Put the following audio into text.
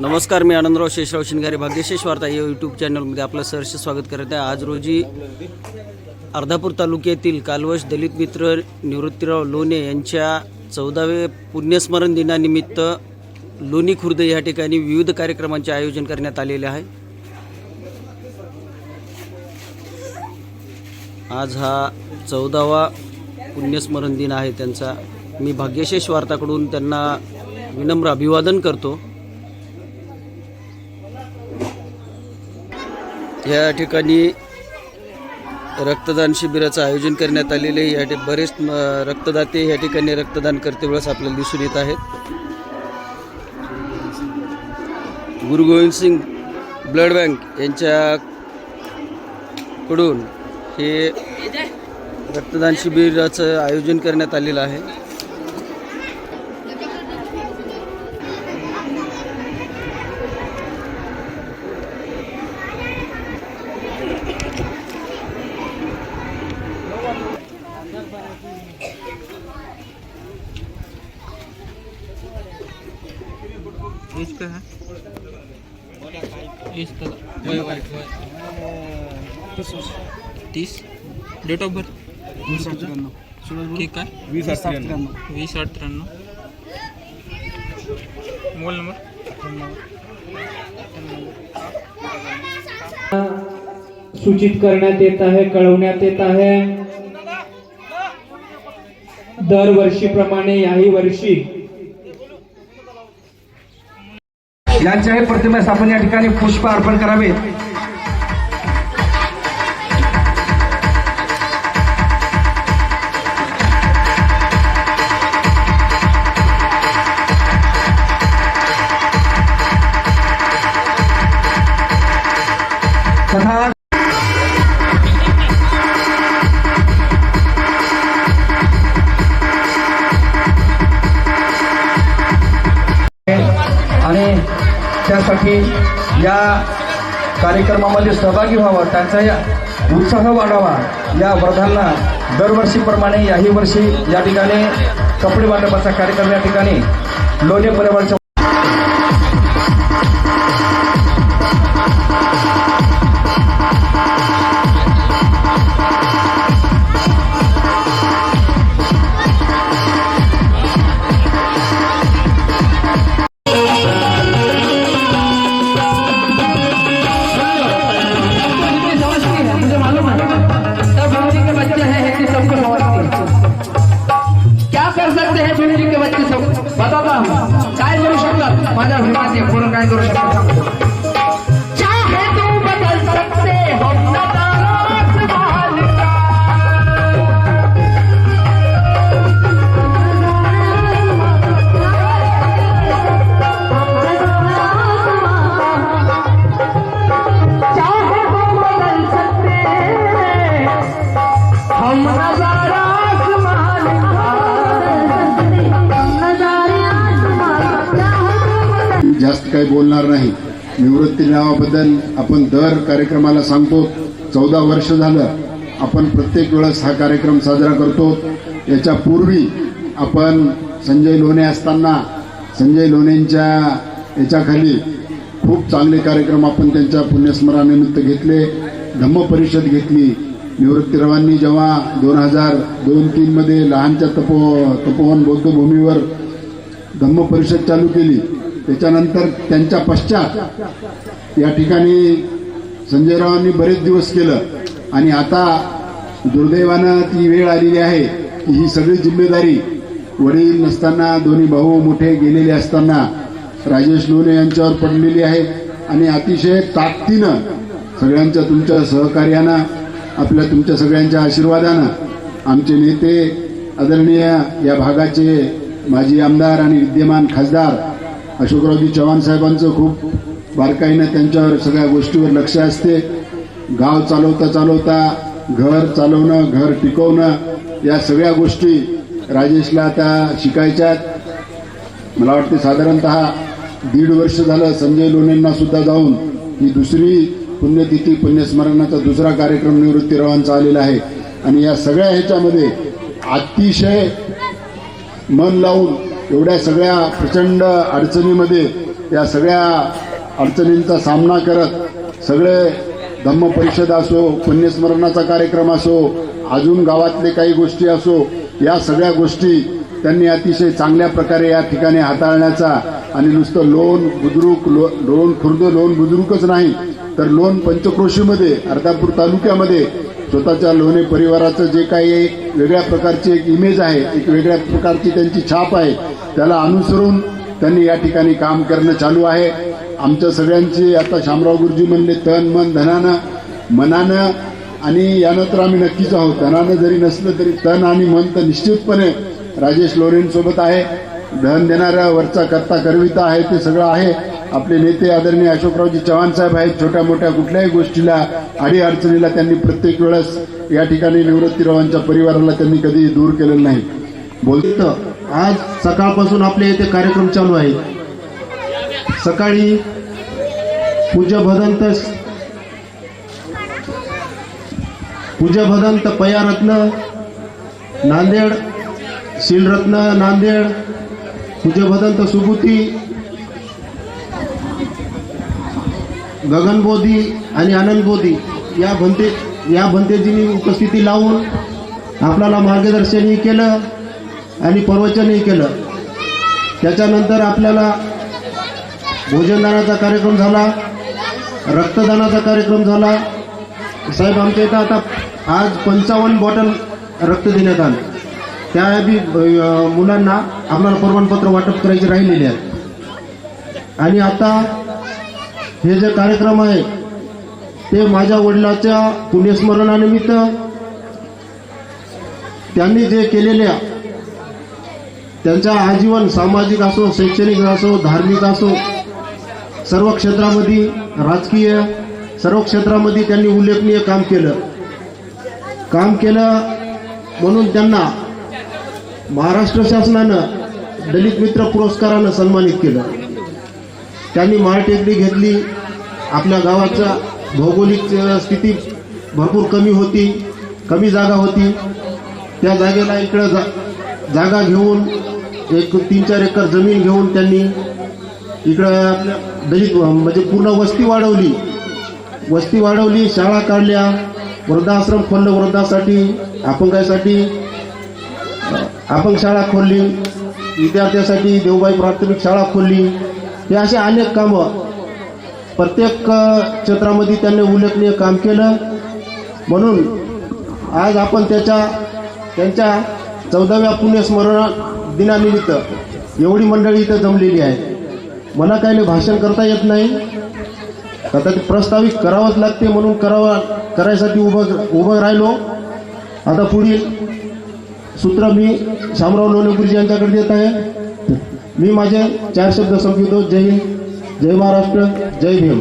नमस्कार मी आनंदराव शेषराव शिंगारे भाग्यशेष वार्ता या यूट्यूब चॅनलमध्ये आपलं सहर्ष स्वागत करत आहे. आज रोजी अर्धापूर तालुक्यातील कालवश दलित मित्र निवृत्तीराव लोणे यांच्या चौदावे पुण्यस्मरण दिनानिमित्त लोणी खुर्द या ठिकाणी विविध कार्यक्रमांचे आयोजन करण्यात आलेले आहे. आज हा चौदावा पुण्यस्मरण दिन आहे त्यांचा. मी भाग्यशेष वार्ताकडून त्यांना विनम्र अभिवादन करतो. या ठिकाणी रक्तदान शिबिराचं आयोजन करण्यात आलेले आहे. या ठिक बरेच रक्तदाते या ठिकाणी रक्तदान करते वेळेस आपल्याला दिसून येत आहेत गुरु गोविंद सिंग ब्लड बँक यांच्याकडून हे रक्तदान शिबिराचं आयोजन करण्यात आलेलं आहे वय तीस? डेट ऑफ बर्थ ठीक आहे वीस आठ त्र्याण्णव मोबाईल नंबर? सूचित करण्यात येत आहे कळवण्यात येत आहे. दरवर्षीप्रमाणे याही वर्षी यांच्याही प्रतिमेस आपण या ठिकाणी पुष्प अर्पण करावे. त्यासाठी या कार्यक्रमामध्ये सहभागी व्हावा त्यांचा उत्साह वाढावा. या वर्धांना दरवर्षीप्रमाणे याही वर्षी या ठिकाणी कपडे वाटपाचा कार्यक्रम या ठिकाणी लोणे परिवारच्या माझ्या हिमाचे पूर्ण काय करू शकतो हम नज़ारा काही बोलणार नाही. निवृत्ती नावाबद्दल आपण दर कार्यक्रमाला सांगतो. चौदा वर्ष झालं आपण प्रत्येक वेळेस हा कार्यक्रम साजरा करतो. याच्या पूर्वी आपण संजय लोणे असताना संजय लोणेंच्या याच्याखाली खूप चांगले कार्यक्रम आपण त्यांच्या पुण्यस्मरणानिमित्त घेतले. धम्म परिषद घेतली. निवृत्तीरावांनी जेव्हा दोन हजार दोन तीनमध्ये लहानच्या तपो तपोवन बौद्धभूमीवर धम्म परिषद चालू केली त्याच्यानंतर त्यांच्या पश्चात या ठिकाणी संजयरावांनी बरेच दिवस केलं. आणि आता दुर्दैवानं ती वेळ आलेली आहे की ही सगळी जिम्मेदारी वडील नसताना दोन्ही भाऊ मोठे गेलेले असताना राजेश लोणे यांच्यावर पडलेली आहे. आणि अतिशय ताकदीनं सगळ्यांच्या तुमच्या सहकार्यानं आपल्या तुमच्या सगळ्यांच्या आशीर्वादानं आमचे नेते आदरणीय या भागाचे माजी आमदार आणि विद्यमान खासदार अशोकरावजी चव्हाण साहेबांचं खूप बारकाईनं त्यांच्यावर सगळ्या गोष्टीवर लक्ष असते. गाव चालवता चालवता घर चालवणं घर टिकवणं या सगळ्या गोष्टी राजेशला आता शिकायच्यात. मला वाटते साधारणतः दीड वर्ष झालं संजय लोणेंना सुद्धा जाऊन ही दुसरी पुण्यतिथी पुण्यस्मरणाचा दुसरा कार्यक्रम निवृत्तीरावांचा आलेला आहे. आणि या सगळ्या ह्याच्यामध्ये अतिशय मन लावून एवढ्या सगळ्या प्रचंड अडचणीमध्ये या सगळ्या अडचणींचा सामना करत सगळे धम्म परिषद असो पुण्यस्मरणाचा कार्यक्रम असो अजून गावातले काही गोष्टी असो या सगळ्या गोष्टी त्यांनी अतिशय चांगल्या प्रकारे या ठिकाणी हाताळण्याचा आणि नुसतं लोन बुद्रुक लो लोन खुर्द लोन बुद्रुकच नाही तर लोन पंचक्रोशीमध्ये अर्धापूर तालुक्यामध्ये स्वतःच्या लोणे परिवाराचं जे काही एक वेगळ्या प्रकारची एक इमेज आहे एक वेगळ्या प्रकारची त्यांची छाप आहे त्याला अनुसरून त्यांनी या ठिकाणी काम करणं चालू आहे. आमच्या सगळ्यांची आता शामराव गुरुजी म्हणले तन मन धनानं मनानं आणि यानंतर आम्ही नक्कीच आहोत. धनानं जरी नसलं तरी तन आणि मन तर निश्चितपणे राजेश लोरेंसोबत आहे. धन देणाऱ्या वरचा कर्ता करविता आहे ते सगळं आहे. आपले नेते आदरणीय अशोकरावजी चव्हाण साहेब आहेत. छोट्या मोठ्या कुठल्याही गोष्टीला आडी अडचणीला त्यांनी प्रत्येक वेळेस या ठिकाणी निवृत्तीरावांच्या परिवाराला त्यांनी कधी दूर केलेलं नाही. बोलतं आज सकाळपासून आपल्या इथे कार्यक्रम चालू आहे. सकाळी पूज्य भदंत पूज्य भदंत पयारत्न नांदेड शिलरत्न नांदेड पूज्य भदंत सुबुती गगनबोधी आणि आनंदबोधी या भंते या भंतेजींनी उपस्थिती लावून आपल्याला मार्गदर्शनही केलं. आणि प्रवचनही केलं. त्याच्यानंतर आपल्याला भोजनदानाचा कार्यक्रम झाला रक्तदानाचा कार्यक्रम झाला. साहेब आमच्या इथं आता आज पंचावन्न बॉटल रक्त देण्यात आलं. त्या बी मुलांना आम्हाला प्रमाणपत्र वाटप करायचे राहिलेले आहेत आणि आता हे जे कार्यक्रम आहे ते माझ्या वडिलाच्या पुण्यस्मरणानिमित्त त्यांनी जे केलेल्या त्यांच्या आजीवन सामाजिक असो शैक्षणिक असो धार्मिक असो सर्व क्षेत्रामध्ये राजकीय सर्व क्षेत्रामध्ये त्यांनी उल्लेखनीय काम केलं. काम केलं म्हणून त्यांना महाराष्ट्र शासनानं दलित मित्र पुरस्कारानं सन्मानित केलं. त्यांनी माळटेकडी घेतली. आपल्या गावाच्या भौगोलिक स्थिती भरपूर कमी होती कमी जागा होती. त्या जागेला इकडं जा जागा घेऊन एक तीन चार एकर जमीन घेऊन त्यांनी इकडं आपल्या दलित म्हणजे पूर्ण वस्ती वाढवली. वस्ती वाढवली शाळा काढल्या वृद्धाश्रम खोललं वृद्धासाठी अपंगासाठी. अपंग शाळा खोलली विद्यार्थ्यासाठी देवबाई प्राथमिक शाळा खोलली. हे असे अनेक कामं. प्रत्येक क्षेत्रामध्ये त्यांनी उल्लेखनीय काम केलं. म्हणून आज आपण त्याच्या त्यांच्या चौदाव्या पुण्यस्मरण दिनानिमित्त एवढी मंडळी इथं जमलेली आहे मला काही भाषण करता येत नाही. आता ते प्रस्तावित करावंच लागते म्हणून करावा करायसाठी उभं उभं राहिलो. आता पुढील सूत्र मी शामराव लोणे यांच्याकडे देत आहे. मी माझे चार शब्द संपवितो. जय हिंद जय महाराष्ट्र जय भीम.